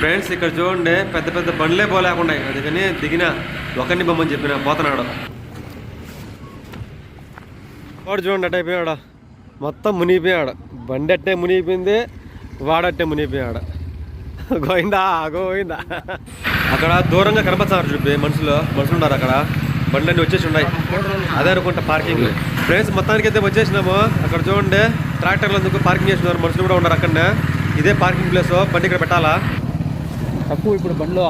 Friends ఇక్కడ చూడండి పెద్ద పెద్ద బండ్లే పోలేకుండా అందుకని దిగిన ఒకరిని బొమ్మని చెప్పిన పోతున్నాడు వాడు చూడండి అట్ట అయిపోయాడు? మొత్తం మునిగిపోయాడు. బండి అట్టే మునిగిపోయింది వాడట్టే మునిగిపోయాడు. గోయిందా గోయిందా అక్కడ దూరంగా కనపడుతున్నారు చూపి మనుషులు మనుషులు ఉన్నారు అక్కడ. బండ్లన్నీ వచ్చేసి ఉన్నాయి. అదే అనుకుంటా పార్కింగ్. ఫ్రెండ్స్ మొత్తానికి అయితే వచ్చేసినాము. అక్కడ చూడండి ట్రాక్టర్లు అందుకు పార్కింగ్ చేసినారు మనుషులు కూడా ఉన్నారు అక్కడనే. ఇదే పార్కింగ్ ప్లేస్ బండి ఇక్కడ పెట్టాలా? తక్కువ ఇప్పుడు బండ్లో.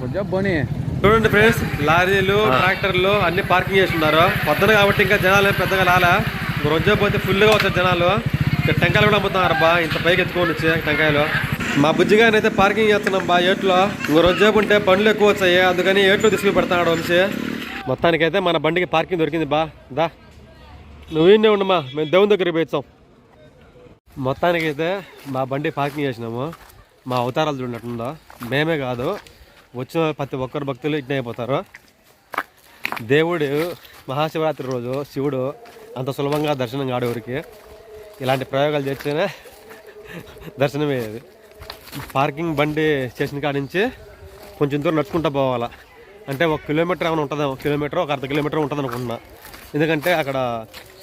కొంచెం పోనీ. చూడండి ఫ్రెండ్స్ లారీలు ట్రాక్టర్లు అన్ని పార్కింగ్ చేసి ఉన్నారు పొద్దున కాబట్టి ఇంకా జనాలు పెద్దగా రాలే. రోజు పోతే ఫుల్గా వస్తారు జనాలు. ఇక్కడ టెంకాయలు కూడా అమ్ముతున్నారు బా ఇంత పైకి ఎత్తుకొని వచ్చి టెంకాయలు. మా బుజ్జిగాని అయితే పార్కింగ్ చేస్తున్నాం బా ఏట్లో. ఇంకో రోజు ఉంటే బండ్లు ఎక్కువ వచ్చాయి. అందుకని ఏట్లో తీసుకుని పెడతాడు వంశీ మొత్తానికైతే మన బండికి పార్కింగ్ దొరికింది బా. దా. నువ్వు ఈయనే ఉండమా మేము దేవుని దగ్గరికి పోయిస్తాం మొత్తానికైతే మా బండి పార్కింగ్ చేసినాము. మా అవతారాలు చూడినట్టుందా? మేమే కాదు. వచ్చిన ప్రతి ఒక్కరు భక్తులు ఇట్నే అయిపోతారు దేవుడు మహాశివరాత్రి రోజు శివుడు అంత సులభంగా దర్శనం కాడేవారికి ఇలాంటి ప్రయోగాలు చేస్తేనే దర్శనం అయ్యేది పార్కింగ్ బండి స్టేషన్ కాడ నుంచి కొంచెం దూరం నడుచుకుంటూ పోవాలా. అంటే ఒక కిలోమీటర్ ఏమైనా ఉంటుంది? ఒక కిలోమీటర్ ఒక అర్ధ కిలోమీటర్ ఉంటుంది అనుకుంటున్నా. ఎందుకంటే అక్కడ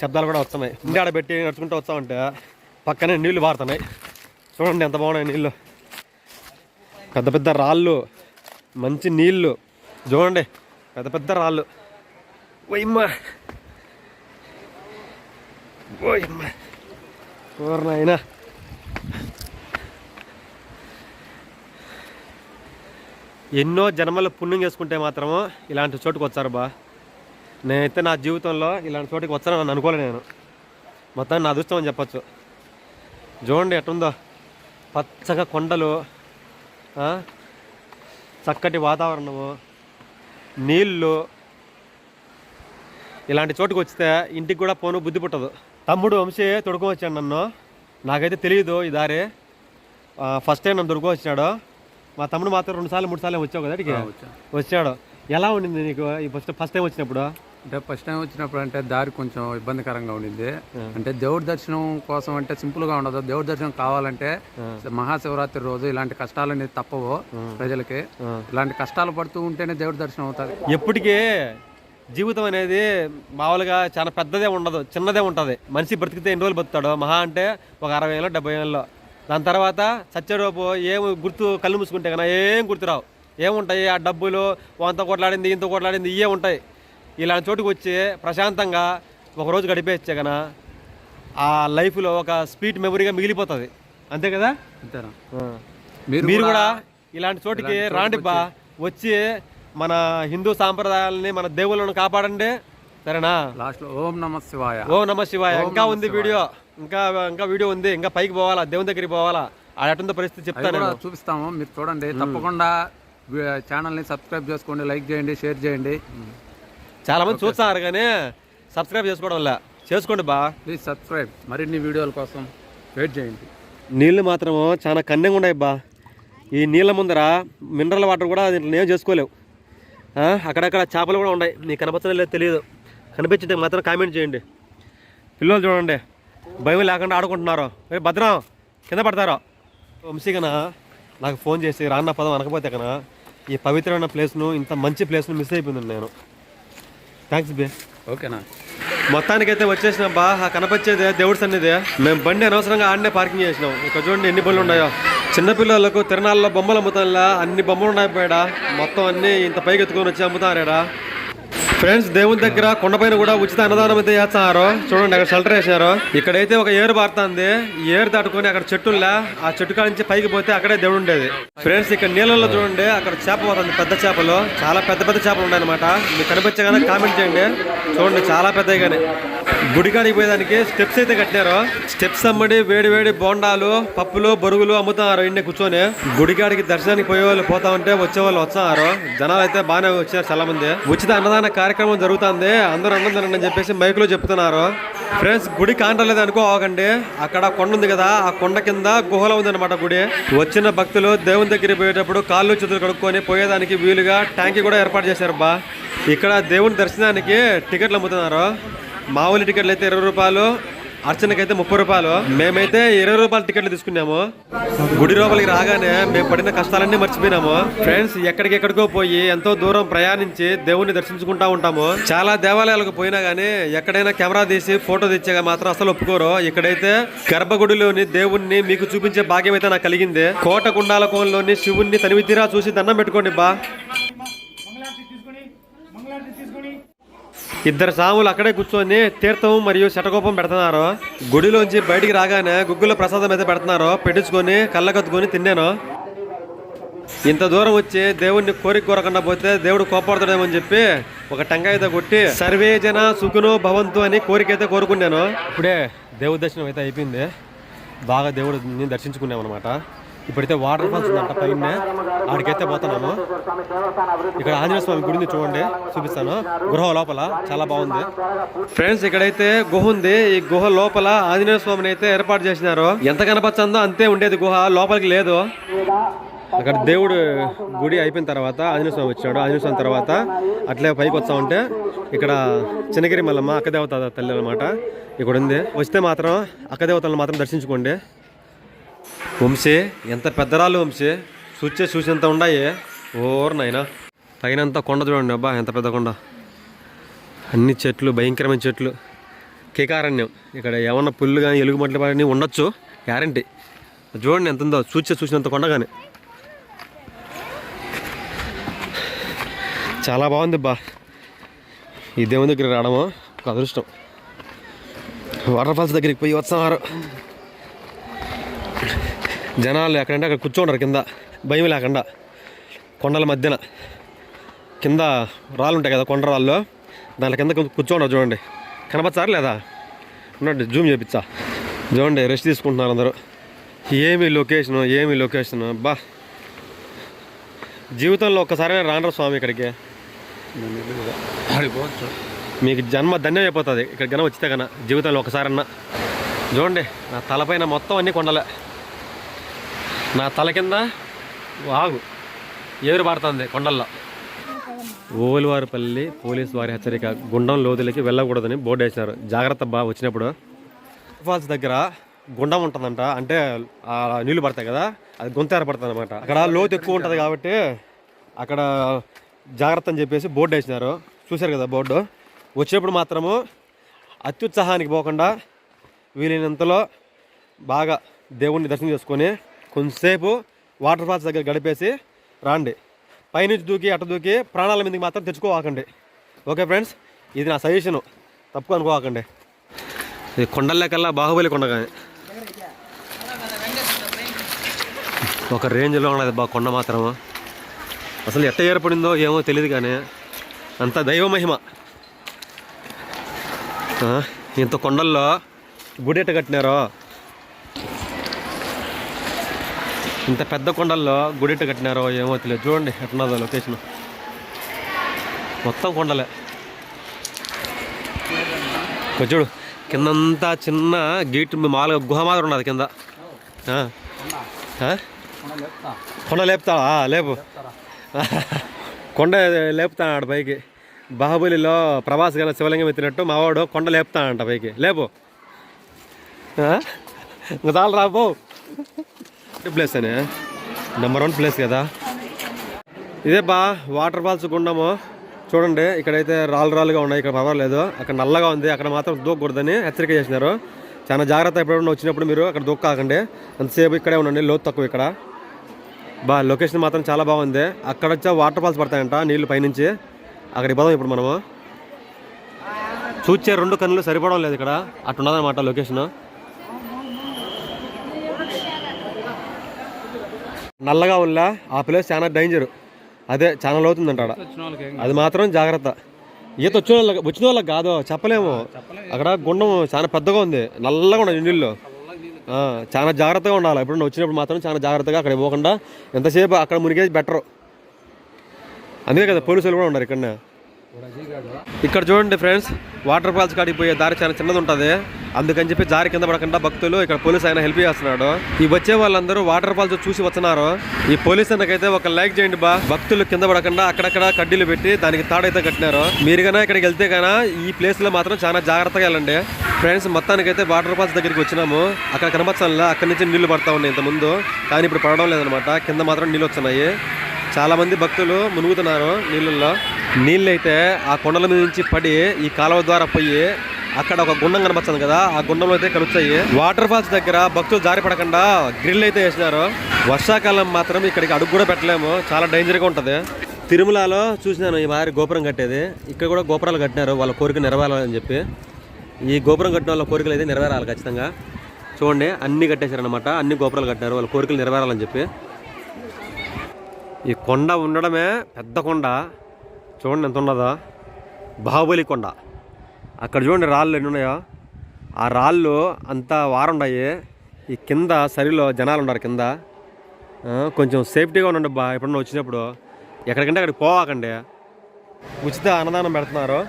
శబ్దాలు కూడా వస్తున్నాయి. ఇంటి ఆడ పెట్టి నడుచుకుంటూ వస్తామంటే పక్కనే నీళ్ళు పారుతున్నాయి చూడండి ఎంత బాగున్నాయి నీళ్ళు పెద్ద పెద్ద రాళ్ళు మంచి నీళ్ళు. చూడండి పెద్ద పెద్ద రాళ్ళు. ఓయమ్మా. ఓయమ్మా. నాయనా. ఎన్నో జన్మలు పుణ్యం చేసుకుంటే మాత్రము ఇలాంటి చోటుకు వచ్చారు బా. నేనైతే నా జీవితంలో ఇలాంటి చోటుకి వచ్చానని అనుకోలే నేను. మొత్తాన్ని నా అదృష్టం అని చెప్పచ్చు. చూడండి ఎట్టుందో. పచ్చగా కొండలు చక్కటి వాతావరణము నీళ్ళు. ఇలాంటి చోటుకు వస్తే ఇంటికి కూడా పోను బుద్ధి పుట్టదు. తమ్ముడు వంశీ తొడుకొని వచ్చాడు నన్ను. నాకైతే తెలియదు ఈ దారి. ఫస్ట్ టైం నన్ను తొడుకొని వచ్చినాడు. మా తమ్ముడు మాత్రం రెండు సార్లు మూడు సార్లు వచ్చావు కదా? వచ్చాడు. ఎలా ఉండింది నీకు ఈ ఫస్ట్ ఫస్ట్ టైం వచ్చినప్పుడు? అంటే ఫస్ట్ టైం వచ్చినప్పుడు అంటే దారి కొంచెం ఇబ్బందికరంగా ఉండింది అంటే దేవుడి దర్శనం కోసం అంటే సింపుల్గా ఉండదు. దేవుడి దర్శనం కావాలంటే మహాశివరాత్రి రోజు ఇలాంటి కష్టాలు అనేది తప్పవు ప్రజలకి. ఇలాంటి కష్టాలు పడుతూ ఉంటేనే దేవుడి దర్శనం అవుతుంది. ఎప్పటికీ జీవితం అనేది మామూలుగా చాలా పెద్దదే ఉండదు చిన్నదే ఉంటుంది. మనిషి బ్రతికితే ఎన్ని రోజులు బతుకుతాడు మహా అంటే ఒక అరవై ఏళ్ళు డెబ్బై ఏళ్ళు దాని తర్వాత సత్యరూపు ఏం గుర్తు కళ్ళు మూసుకుంటే కన్నా ఏం గుర్తురావు. ఏముంటాయి? ఆ డబ్బులు వంత కొట్లాడింది ఇంత కొట్లాడింది ఇవే ఉంటాయి. ఇలాంటి చోటుకు వచ్చి ప్రశాంతంగా ఒక రోజు గడిపేస్తే కన ఆ లైఫ్లో ఒక స్వీట్ మెమరీగా మిగిలిపోతుంది. అంతే కదా? అంతేనా. మీరు కూడా ఇలాంటి చోటికి రాండి బా వచ్చి మన హిందూ సాంప్రదాయాలని మన దేవుళ్ళను కాపాడండి. సరేనా? లాస్ట్లో ఓం నమ శివాయ. ఓ నమ శివాయ. ఇంకా ఉంది వీడియో. ఇంకా ఇంకా వీడియో ఉంది. ఇంకా పైకి పోవాలా? దేవుని దగ్గరికి పోవాలా? అటుందో పరిస్థితి చెప్తాను చూపిస్తాము. మీరు చూడండి. తప్పకుండా ఛానల్ని సబ్స్క్రైబ్ చేసుకోండి లైక్ చేయండి షేర్ చేయండి. చాలా మంది చూస్తున్నారు కానీ సబ్స్క్రైబ్ చేసుకోవడం వల్ల. చేసుకోండి బా. Please subscribe. మరిన్ని వీడియోల కోసం వెయిట్ చేయండి. నీళ్ళు మాత్రము చాలా కన్నెంగా ఉన్నాయి బా. ఈ నీళ్ళ ముందర మినరల్ వాటర్ కూడా దీంట్లో ఏం చేసుకోలేవు. అక్కడక్కడ చేపలు కూడా ఉన్నాయి. మీకు లేదు తెలియదు. కనిపించింటే మాత్రం కామెంట్ చేయండి. పిల్లలు చూడండి. భయం లేకుండా ఆడుకుంటున్నారు. ఏ భద్రం. కింద పడతారు. వంశీకన నాకు ఫోన్ చేసి రాన్న పదం అనకపోతే కన ఈ పవిత్రమైన ప్లేస్ను ఇంత మంచి ప్లేస్ను మిస్ అయిపోయింది నేను. థ్యాంక్స్ బే ఓకేనా? మొత్తానికైతే వచ్చేసిన బా ఆ కనపచ్చేదే దేవుడి సన్నిధి మేము బండి అనవసరంగా ఆడనే పార్కింగ్ చేసినాం. ఇక్కడ చూడండి ఎన్ని బండ్లు ఉన్నాయో. చిన్నపిల్లలకు తిరణాల్లో బొమ్మలు అమ్ముతానులా అన్ని బొమ్మలు ఉన్నాయి బయట మొత్తం అన్ని ఇంత పైకి ఎత్తుకొని వచ్చి అమ్ముతారేడా ఫ్రెండ్స్ దేవుని దగ్గర కొండపైన కూడా ఉచిత అన్నదానం అయితే చేస్తున్నారు. చూడండి అక్కడ షెల్టర్ వేసినారు ఇక్కడైతే ఒక ఏరు పారుతుంది. ఈ ఏరు దాటుకొని అక్కడ చెట్టుల్లా ఆ చెట్టు కాడ నుంచి పైకి పోతే అక్కడే దేవుడు ఉండేది. ఫ్రెండ్స్ ఇక్కడ నీళ్ళల్లో చూడండి అక్కడ చేప పోతుంది పెద్ద చేపలు. చాలా పెద్ద పెద్ద చేపలు ఉన్నాయన్నమాట. మీకు కనిపించగానే కామెంట్ చేయండి. చూడండి చాలా పెద్దవి కానీ. గుడికాడికి పోయేదానికి స్టెప్స్ అయితే కట్టినారు. స్టెప్స్ అమ్మడి వేడి వేడి బోండాలు పప్పులు బొరుగులు అమ్ముతున్నారు ఇండి కూర్చొని. గుడికాడికి దర్శనానికి పోయే వాళ్ళు పోతా ఉంటే వచ్చే వాళ్ళు వస్తున్నారు జనాలు అయితే బాగానే వచ్చారు చాలా మంది ఉచిత అన్నదాన కార్యక్రమం జరుగుతుంది. అందరూ అన్నం తినండి అని చెప్పేసి మైక్లో చెప్తున్నారు. ఫ్రెండ్స్ గుడి కాంటలేదు అనుకో ఆగండి. అక్కడ కొండ ఉంది కదా ఆ కొండ కింద గుహలో ఉంది అనమాట గుడి. వచ్చిన భక్తులు దేవుని దగ్గరికి పోయేటప్పుడు కాళ్ళు చేతులు కడుక్కొని పోయేదానికి వీలుగా ట్యాంకీ కూడా ఏర్పాటు చేశారు బా. ఇక్కడ దేవుని దర్శనానికి టికెట్లు అమ్ముతున్నారు. మామూలు టికెట్లు అయితే ఇరవై రూపాయలు అర్చనకైతే ముప్పై రూపాయలు. మేమైతే ఇరవై రూపాయల టికెట్లు తీసుకున్నాము. గుడి లోపలికి రాగానే మేము పడిన కష్టాలన్నీ మర్చిపోయినాము. ఫ్రెండ్స్ ఎక్కడికెక్కడికో పోయి ఎంతో దూరం ప్రయాణించి దేవుణ్ణి దర్శించుకుంటా ఉంటాము. చాలా దేవాలయాలకు పోయినా గానీ ఎక్కడైనా కెమెరా తీసి ఫోటో తెచ్చాక మాత్రం అసలు ఒప్పుకోరు. ఇక్కడైతే గర్భగుడిలోని దేవుణ్ణి మీకు చూపించే భాగ్యం అయితే నాకు కలిగింది. కోట కుండాలకోంలోని శివుణ్ణి తనివితీరా చూసి దండం పెట్టుకోండి బా. ఇద్దరు సాములు అక్కడే కూర్చొని తీర్థం మరియు శటకోపం పెడుతున్నారు. గుడిలోంచి బయటికి రాగానే గుగ్గుల ప్రసాదం అయితే పెడుతున్నారు. పెట్టించుకొని కళ్ళకత్తుకొని తిన్నాను. ఇంత దూరం వచ్చి దేవుడిని కోరిక కోరకుండా పోతే దేవుడు కోపడతాడేమని చెప్పి ఒక టెంకాయ కొట్టి సర్వే జన సుఖునో భవంతు అని కోరిక అయితే కోరుకున్నాను. ఇప్పుడే దేవుడి దర్శనం అయితే అయిపోయింది. బాగా దేవుడిని దర్శించుకున్నాం అనమాట ఇప్పుడైతే వాటర్ ఫాల్స్ ఉందంట పైన. ఆడికైతే పోతున్నాము. ఇక్కడ ఆంజనేయ స్వామి గుడిని చూడండి చూపిస్తాను. గృహ లోపల చాలా బాగుంది. ఫ్రెండ్స్ ఇక్కడైతే గుహ ఉంది. ఈ గుహ లోపల ఆంజనేయ స్వామిని అయితే ఏర్పాటు చేసినారు. ఎంత కనపచ్చందో అంతే ఉండేది గుహ లోపలికి లేదు. అక్కడ దేవుడు గుడి అయిపోయిన తర్వాత ఆంజనేయ స్వామి వచ్చాడు. ఆంజనేయ స్వామి తర్వాత అట్లే పైకి వస్తా ఉంటే ఇక్కడ చిన్నగిరి మల్లమ్మ అక్కదేవత తల్లి అనమాట ఇక్కడ ఉంది. వస్తే మాత్రం అక్కదేవతలను మాత్రం దర్శించుకోండి. వంశీ ఎంత పెద్దరాళ్ళు వంశీ? చూచే చూసేంత ఉన్నాయి ఓర్ నాయనా. పైనంతా కొండ చూడండి అబ్బా ఎంత పెద్ద కొండ. అన్ని చెట్లు భయంకరమైన చెట్లు. కేకారణ్యం. ఇక్కడ ఏమన్నా పుల్లు కానీ ఎలుగుమట్లు కానీ ఉండొచ్చు. గ్యారంటీ చూడండి ఎంత ఉందో చూచే చూసినంత కొండ కానీ చాలా బాగుంది బా ఈ దేవుని దగ్గరికి రావడము ఒక అదృష్టం. వాటర్ ఫాల్స్ దగ్గరికి పోయి వస్తాం జనాలు ఎక్కడంటే అక్కడ కూర్చోండారు కింద. భయం లేకుండా. కొండల మధ్యన. కింద రాళ్ళు ఉంటాయి కదా కొండ రాళ్ళు దాని కింద కూర్చోండారు చూడండి. కనపచ్చారు లేదా? ఉండండి జూమ్ చేపించా చూడండి రెస్ట్ తీసుకుంటున్నారు అందరూ. ఏమి లొకేషన్ ఏమి లొకేషన్? బా జీవితంలో ఒక్కసారి రానరా స్వామి ఇక్కడికి? మీకు జన్మ ధన్యం అయిపోతుంది. ఇక్కడ గన వచ్చితే కన జీవితంలో ఒకసారన్నా చూడండి నా తలపైన మొత్తం అన్ని కొండలే. నా తల కింద వాగు. ఏరు పారుతుంది కొండల్లో. ఓలివారిపల్లి పోలీసు వారి హెచ్చరిక గుండం లోతులకి వెళ్ళకూడదని బోర్డు వేసినారు. జాగ్రత్త బా వచ్చినప్పుడు. ఫాల్స్ దగ్గర గుండం ఉంటుందంట. అంటే ఆ నీళ్ళు పడతాయి కదా అది గుంత ఏర్పడుతుంది అనమాట అక్కడ లోతు ఎక్కువ ఉంటుంది కాబట్టి అక్కడ జాగ్రత్త అని చెప్పేసి బోర్డు వేసినారు. చూశారు కదా బోర్డు. వచ్చినప్పుడు మాత్రము అత్యుత్సాహానికి పోకుండా వీలైనంతలో బాగా దేవుణ్ణి దర్శనం చేసుకొని కొంతసేపు వాటర్ ఫాల్స్ దగ్గర గడిపేసి రాండి. పైనుంచి దూకి అట్ట దూకి ప్రాణాల మీదకి మాత్రం తెచ్చుకోవాకండి. Okay friends? ఇది నా సజెషను. తప్పు అనుకోవాకండి. ఇది కొండల్లోకల్లా బాహుబలి కొండ కానీ. ఒక రేంజ్లో ఉన్నది బా కొండ మాత్రం అసలు ఎట్ట ఏర్పడిందో ఏమో తెలియదు కానీ అంత దైవ మహిమ. ఇంత కొండల్లో గుడి ఎట్ట కట్టినారో. ఇంత పెద్ద కొండల్లో గుడి కట్టినారో ఏమో తెలియదు. చూడండి ఎట్లా లొకేషన్ మొత్తం కొండలే. చూడు కిందంతా చిన్న గేట్ మామూలుగా గుహ మాదిరి ఉన్నది కింద. కొండ లేపుతావా? లేపు. కొండ లేపుతాడు పైకి. బాహుబలిలో ప్రభాస్ గల శివలింగం ఎత్తినట్టు మావాడు కొండ లేపుతాడంట పైకి. లేపు. ఇంకా చాలు రాబో ప్లేస్ అని? నెంబర్ వన్ ప్లేస్ కదా? ఇదే బా వాటర్ ఫాల్స్ గుండము. చూడండి ఇక్కడైతే రాళ్ళు రాళ్ళుగా ఉన్నాయి ఇక్కడ పర్వాలేదు. అక్కడ నల్లగా ఉంది అక్కడ మాత్రం దూకకూడదని హెచ్చరిక చేసినారు. చాలా జాగ్రత్త ఎప్పుడైనా వచ్చినప్పుడు మీరు అక్కడ దూక్కాకండి అంతసేపు ఇక్కడే ఉండండి లోతు తక్కువ ఇక్కడ. బా లొకేషన్ మాత్రం చాలా బాగుంది. అక్కడ వచ్చే వాటర్ ఫాల్స్ పడతాయంట నీళ్ళు పైనుంచి. అక్కడికి పోదాం ఇప్పుడు మనము. చూచే రెండు కన్నులు సరిపడం లేదు ఇక్కడ. అటు ఉన్నదనమాట లొకేషన్ నల్లగా ఉల్లా ఆ ప్లేస్ చాలా డేంజర్ అదే చాలా లోతుందంట ఆడ అది మాత్రం జాగ్రత్త. ఈత వచ్చిన వాళ్ళకి వచ్చిన వాళ్ళకి కాదు చెప్పలేము. అక్కడ గుండం చాలా పెద్దగా ఉంది. నల్లగా ఉన్నాయి నీళ్ళు. చాలా జాగ్రత్తగా ఉండాలి. ఎప్పుడన్నా వచ్చినప్పుడు మాత్రం చాలా జాగ్రత్తగా అక్కడ పోకుండా ఎంతసేపు అక్కడ మునిగేది బెటర్ అందుకే కదా పోలీసులు కూడా ఉన్నారు ఇక్కడ ఇక్కడ చూడండి ఫ్రెండ్స్ వాటర్ ఫాల్స్ కాడికి పోయే దారి చాలా చిన్నది ఉంటుంది అందుకని చెప్పి జారి కింద పడకుండా భక్తులు ఇక్కడ పోలీస్ ఆయన హెల్ప్ చేస్తున్నాడు. ఈ వచ్చే వాళ్ళందరూ వాటర్ ఫాల్స్ చూసి వస్తున్నారు. ఈ పోలీస్ అన్నకైతే ఒక లైక్ చేయండి బా. భక్తులు కింద పడకుండా అక్కడక్కడ కడ్డీలు పెట్టి దానికి తాడైతే కట్టినారు. మీరు కన్నా ఇక్కడికి వెళ్తే కన్నా ఈ ప్లేస్లో మాత్రం చాలా జాగ్రత్తగా వెళ్ళండి. ఫ్రెండ్స్ మొత్తానికైతే వాటర్ ఫాల్స్ దగ్గరికి వచ్చినాము. అక్కడ కనపచ్చంలా అక్కడి నుంచి నీళ్ళు పడతా ఉన్నాయి ఇంత ముందు కానీ ఇప్పుడు పడడం లేదనమాట కింద మాత్రం నీళ్ళు వస్తున్నాయి. చాలా మంది భక్తులు మునుగుతున్నారు నీళ్ళల్లో. నీళ్ళు అయితే ఆ కొండల మీద నుంచి పడి ఈ కాలువ ద్వారా పోయి అక్కడ ఒక గుండం కనపడుతుంది కదా ఆ గుండంలో అయితే కలుస్తాయి. వాటర్ ఫాల్స్ దగ్గర భక్తులు జారి పడకుండా గ్రిల్ అయితే వేసినారు. వర్షాకాలం మాత్రం ఇక్కడికి అడుగు కూడా పెట్టలేము. చాలా డేంజర్గా ఉంటుంది. తిరుమలలో చూసినాను ఈ మాదిరి గోపురం కట్టేది. ఇక్కడ కూడా గోపురాలు కట్టినారు వాళ్ళ కోరిక నెరవేరాలని చెప్పి. ఈ గోపురం కట్టిన వాళ్ళ కోరికలు అయితే నెరవేరాలి ఖచ్చితంగా. చూడండి అన్ని కట్టేశారనమాట అన్ని గోపురాలు కట్టినారు వాళ్ళ కోరికలు నెరవేరాలని చెప్పి. ఈ కొండ ఉండడమే పెద్ద కొండ. చూడండి ఎంత ఉన్నదో. బాహుబలి కొండ. అక్కడ చూడండి రాళ్ళు ఎన్ని ఉన్నాయో. ఆ రాళ్ళు అంతా వారుండాయి ఈ కింద సరిలో జనాలు ఉన్నారు కింద. కొంచెం సేఫ్టీగా ఉండండి బా ఎప్పుడన్నా వచ్చినప్పుడు. ఎక్కడికంటే అక్కడికి పోవాకండి. ఉచిత అన్నదానం పెడుతున్నారు.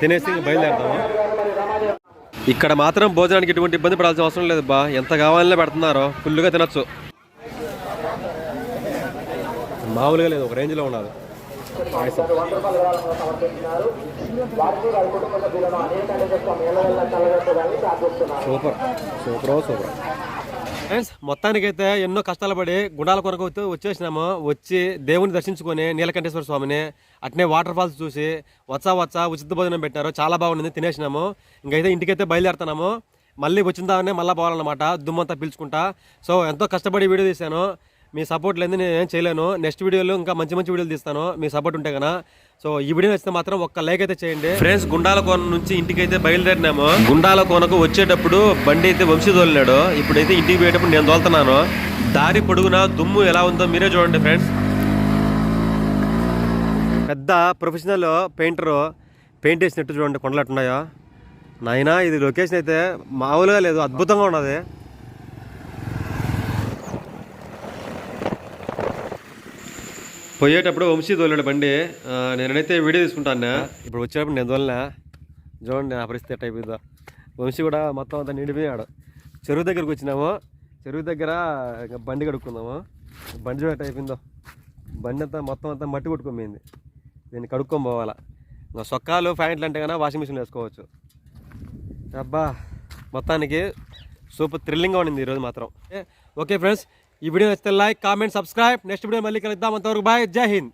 తినేసి బయలుదేరుతాము ఇక్కడ మాత్రం భోజనానికి ఎటువంటి ఇబ్బంది పడాల్సిన అవసరం లేదు బా. ఎంత కావాలనే పెడుతున్నారు. ఫుల్గా తినచ్చు. మామూలుగా లేదు ఒక రేంజ్లో ఉన్నారు. Super super super. ఫ్రెండ్స్ మొత్తానికైతే ఎన్నో కష్టాలు పడి గుండాల కొరకు వచ్చేసినాము. వచ్చి దేవుని దర్శించుకొని నీలకంఠేశ్వర స్వామిని అట్నే వాటర్ ఫాల్స్ చూసి వచ్చా వచ్చా ఉచిత భోజనం పెట్టారు. చాలా బాగుంది తినేసినాము. ఇంకైతే ఇంటికైతే బయలుదేరుతున్నాము. మళ్ళీ వచ్చిన దాన్నే మళ్ళీ పోవాలన్నమాట దుమ్మంతా పీల్చుకుంటా. సో ఎంతో కష్టపడి వీడియో తీశాను. మీ సపోర్ట్ లేదు నేను ఏం చేయలేను. నెక్స్ట్ వీడియోలో ఇంకా మంచి మంచి వీడియోలు తీస్తాను. మీ సపోర్ట్ ఉంటే కన్నా సో ఈ వీడియో నచ్చితే మాత్రం ఒక్క లైక్ అయితే చేయండి. ఫ్రెండ్స్ గుండాల కోన నుంచి ఇంటికి అయితే బయలుదేరినాము. గుండాల కోనకు వచ్చేటప్పుడు బండి అయితే వంశీ తోలినాడు. ఇప్పుడైతే ఇంటికి పోయేటప్పుడు నేను తోలుతున్నాను. దారి పొడుగున దుమ్ము ఎలా ఉందో మీరే చూడండి ఫ్రెండ్స్ పెద్ద ప్రొఫెషనల్ పెయింటర్ పెయింట్ వేసినట్టు చూడండి కొండలు ఎట్టున్నాయో నాయనా ఇది లొకేషన్ అయితే మామూలుగా లేదు అద్భుతంగా ఉన్నది. పోయేటప్పుడు వంశీ తోలాడు బండి నేనైతే వీడియో తీసుకుంటాను ఇప్పుడు వచ్చేటప్పుడు నేను తోలినా చూడండి నా పరిస్థితి ఎట్ట అయిపోయిందో. వంశీ కూడా మొత్తం అంతా నిండిపోయాడు. చెరువు దగ్గరికి వచ్చినాము. చెరువు దగ్గర ఇంకా బండి కడుక్కుందాము. బండి చూడ ఎట్ట అయిపోయిందో. బండి అంతా మొత్తం అంతా మట్టి కొట్టుకోమైంది దీన్ని కడుక్కొని పోవాలా. ఇంకా సొక్కాలు ప్యాంట్లు అంటే కన్నా వాషింగ్ మిషన్లో వేసుకోవచ్చు. అబ్బా మొత్తానికి సూపర్ థ్రిల్లింగ్గా ఉండింది ఈరోజు మాత్రం. ఓకే ఫ్రెండ్స్ ఈ వీడియో నచ్చితే like comment subscribe next video మళ్ళీ కలుద్దాం. అంతవరకు బాయ్ జై హింద్.